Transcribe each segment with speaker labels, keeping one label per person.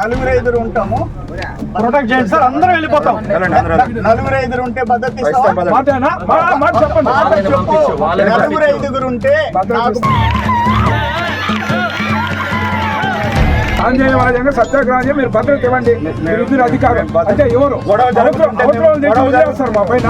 Speaker 1: నలుగురు ఐదుగురు ఉంటాము. ప్రొటెక్ట్ చేయండి. సార్ అందరం వెళ్ళిపోతాం. నలుగురు ఐదుగురు ఉంటే భద్రత
Speaker 2: చెప్పండి.
Speaker 1: నలుగురు ఐదుగురు ఉంటే
Speaker 2: ఆంజనేయ సత్యాగ్రహం. మీరు భద్రత ఇవ్వండి. మీరు అధికారం. అంటే ఎవరు వదిలేస్తారు మా పైన.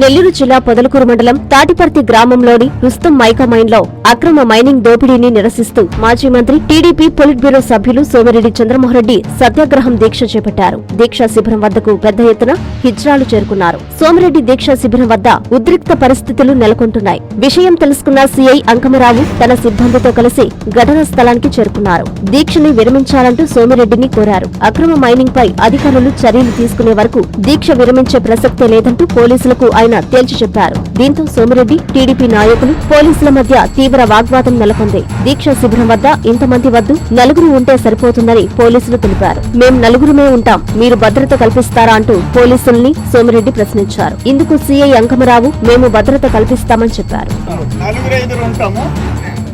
Speaker 3: నెల్లూరు జిల్లా పొదలకూరు మండలం తాటిపర్తి గ్రామంలోని రుస్తుం మైకా మైన్లో అక్రమ మైనింగ్ దోపిడీని నిరసిస్తూ మాజీ మంత్రి టీడీపీ పొలిట్ బ్యూరో సభ్యులు సోమిరెడ్డి చంద్రమోహన్రెడ్డి సత్యాగ్రహం దీక్ష చేపట్టారు. దీక్షా శిబిరం వద్దకు పెద్ద ఎత్తున హిజ్రాలు చేరుకున్నారు. సోమిరెడ్డి దీక్షా శిబిరం వద్ద ఉద్రిక్త పరిస్థితులు నెలకొంటున్నాయి. విషయం తెలుసుకున్న సీఐ అంకమరావు తన సిబ్బందితో కలిసి ఘటనా స్థలానికి చేరుకున్నారు. దీక్షని విరమించాలంటూ సోమిరెడ్డిని కోరారు. అక్రమ మైనింగ్ పై అధికారులు చర్యలు తీసుకునే వరకు దీక్ష విరమించే ప్రసక్తే లేదంటూ పోలీసులకు ఆయన తేల్చి చెప్పారు. దీంతో సోమిరెడ్డి టీడీపీ నాయకులు పోలీసుల మధ్య తీవ్ర వాగ్వాదం నెలకొంది. దీక్ష శిబిరం వద్ద ఇంతమంది వద్దు నలుగురు ఉంటే సరిపోతుందని పోలీసులు తెలిపారు. మేం నలుగురుమే ఉంటాం. మీరు భద్రత కల్పిస్తారా అంటూ పోలీసుల్ని సోమిరెడ్డి ప్రశ్నించారు. ఇందుకు సీఐ అంకమరావు మేము భద్రత కల్పిస్తామని చెప్పారు.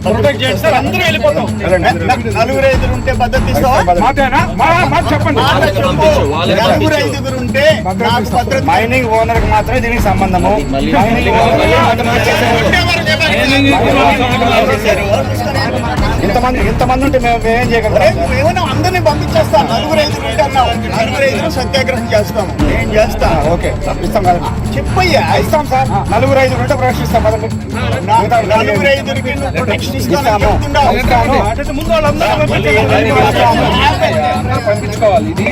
Speaker 1: ప్రొటెక్ట్ చేయండి సార్ అందరూ వెళ్ళిపోతాం. నలుగురు ఐదుగురు ఉంటే చెప్పు. నలుగురు ఐదుగురు ఉంటే
Speaker 4: మైనింగ్ ఓనర్కి మాత్రమే దీనికి సంబంధము. మైనింగ్ ఇంతమంది ఇంతమంది ఉంటే మేము మేమేం చేయగలుగుతాం
Speaker 1: అందరినీ పంపించేస్తా నలుగురు ఐదుగురు ఉంటే నలుగురు ఐదుగురు సత్యాగ్రహం చేస్తాము నేను చేస్తా?
Speaker 4: ఓకే. ఇస్తాం కదా.
Speaker 1: చెప్పయ్యా.
Speaker 4: ఇస్తాం సార్. నలుగురు ఐదు ఉంటే ప్రవేశిస్తాం. పదండి.
Speaker 1: నలుగురు ఐదుగురికి ప్రొటెక్షన్
Speaker 4: ఇస్తాము. పంపించుకోవాలి. ఇది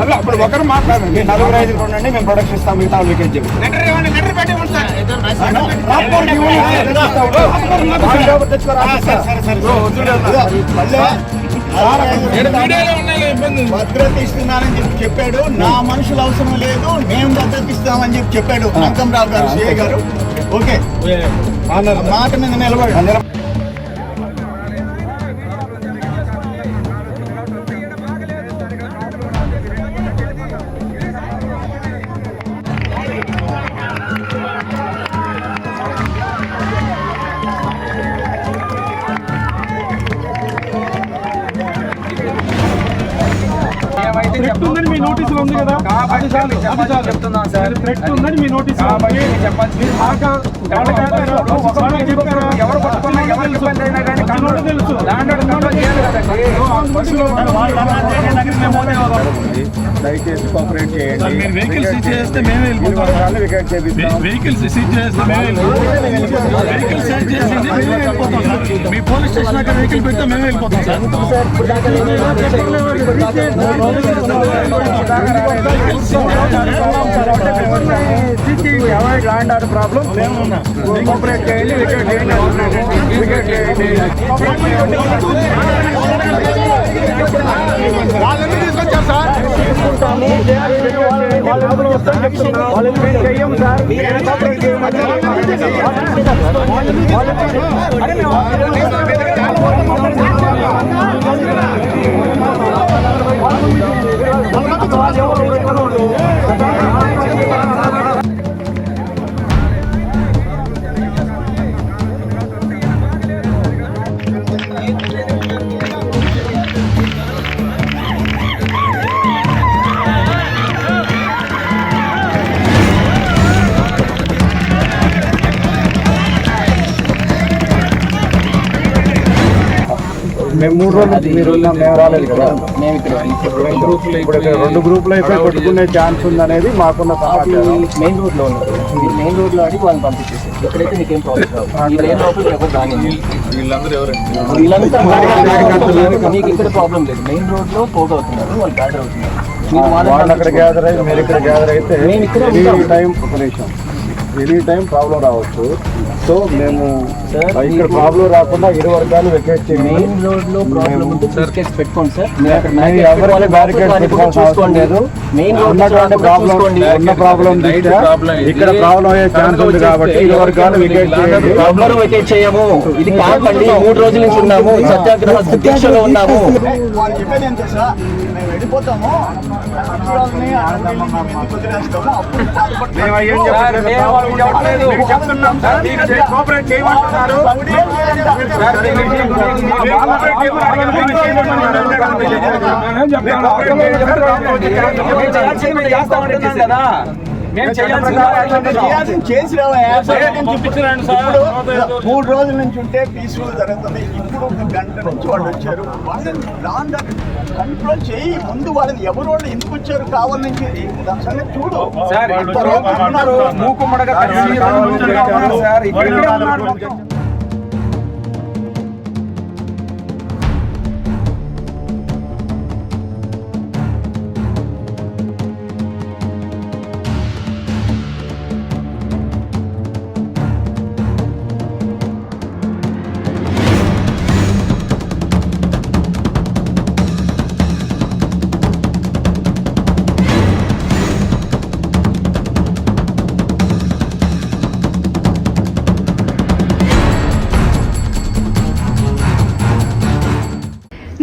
Speaker 2: మళ్ళీ అప్పుడు ఒకరు మాట్లాడండి.
Speaker 4: నలుగురు ఐదు ఉండండి మేము ప్రొడక్షన్ ఇస్తాం మిగతా
Speaker 1: భద్రత ఇస్తున్నానని చెప్పి చెప్పాడు. నా మనుషులు అవసరం లేదు మేము భద్రత ఇస్తామని చెప్పి చెప్పాడు. రావు గారు సిఐ గారు. ఓకే. మాట మీద నిలబడి.
Speaker 2: థ్రెట్ ఉందని మీ నోటీసులు ఉంది కదా? అది చాలు అది చాలు.
Speaker 4: చెప్తున్నాం సార్.
Speaker 2: థ్రెట్ ఉందని మీ నోటీస్ చెప్పారా?
Speaker 4: ఎవరు పట్టుకున్నా ఎవరు
Speaker 2: తెలుసు.
Speaker 4: దయచేసి కోఆపరేట్ చేయండి.
Speaker 5: వెహికల్స్ సీజ్ చేస్తే మేమే వెళ్ళిపోతాం. వెహికల్స్ సీజ్ చేస్తే మేమే వెహికల్స్ సీజ్ చేసింది మేమే వెళ్ళిపోతాం సార్. మీ పోలీస్ స్టేషన్ అక్కడ వెహికల్ పెడితే మేమే వెళ్ళిపోతాం sir.
Speaker 4: Avoid land order problem cooperate చేయండి వికెట్ చేయండి వికెట్ చేయండి
Speaker 1: వాళ్ళని తీసుకొచ్చారు సార్?
Speaker 4: వాళ్ళని మేము మూడు రోజులు మీరు ఉన్నాం మేము రాలేదు కదా.
Speaker 6: ఇప్పుడు రెండు గ్రూపులు
Speaker 4: అయిపోయి కొట్టుకునే ఛాన్స్ ఉందనేది మాకున్న సమాచారం.
Speaker 6: మెయిన్ రోడ్లో మెయిన్ రోడ్లో అడిగి వాళ్ళని పంపించేసి ఇక్కడైతే నీకేం ప్రాబ్లం మీకు ఇక్కడ ప్రాబ్లం లేదు. మెయిన్ రోడ్లో పోగ్ అవుతున్నారు. వాళ్ళు గ్యాదర్ అవుతున్నారు. మీరు
Speaker 4: వాళ్ళు అక్కడ గ్యాదర్ అయ్యి మీరు ఇక్కడ గ్యాదర్ అయితే
Speaker 6: మేము ఇక్కడ ఉంటాం.
Speaker 4: టైం ఒక నిమిషం. ఎనీ టైం ప్రాబ్లం రావచ్చు. సో మేము
Speaker 6: సార్,
Speaker 4: ఇక్కడ ప్రాబ్లం రాకుండా ఇరు వర్గాలు వెకేట్ చేయండి.
Speaker 6: మెయిన్ రోడ్లో ప్రాబ్లం ఉంటే బిస్కెట్స్ పెట్టుకోండి సార్
Speaker 4: మేము ఎవరికి బ్యారికేడ్ పెట్టుకోవాల్సిన అవసరం లేదు.
Speaker 6: మెయిన్ రోడ్
Speaker 4: ఉన్నటువంటి ప్రాబ్లం ఉన్న ప్రాబ్లం దృష్ట్యా ఇక్కడ ప్రాబ్లం అయ్యే ఛాన్స్ ఉంది కాబట్టి ఇరు వర్గాలు వెకేట్ చేయండి.
Speaker 6: వెకేట్ చేయము. ఇది అండి మూడు రోజుల నుంచి ఉన్నాము. సత్యాగ్రహ దీక్షలో ఉన్నాము.
Speaker 1: వెళ్ళిపోతాము మూడు రోజుల నుంచి ఉంటే పీస్ఫుల్ జరుగుతుంది ఇప్పుడు ఒక గంట నుంచి వాళ్ళు వచ్చారు వాళ్ళని లాండ్ కంట్రోల్ చేయి. ముందు వాళ్ళని ఎవరు వాళ్ళు ఎందుకు వచ్చారు కావాలి నుంచి దాని సంగతి చూడు.
Speaker 4: సార్ మూకుమ్మడిగా ఇక్కడే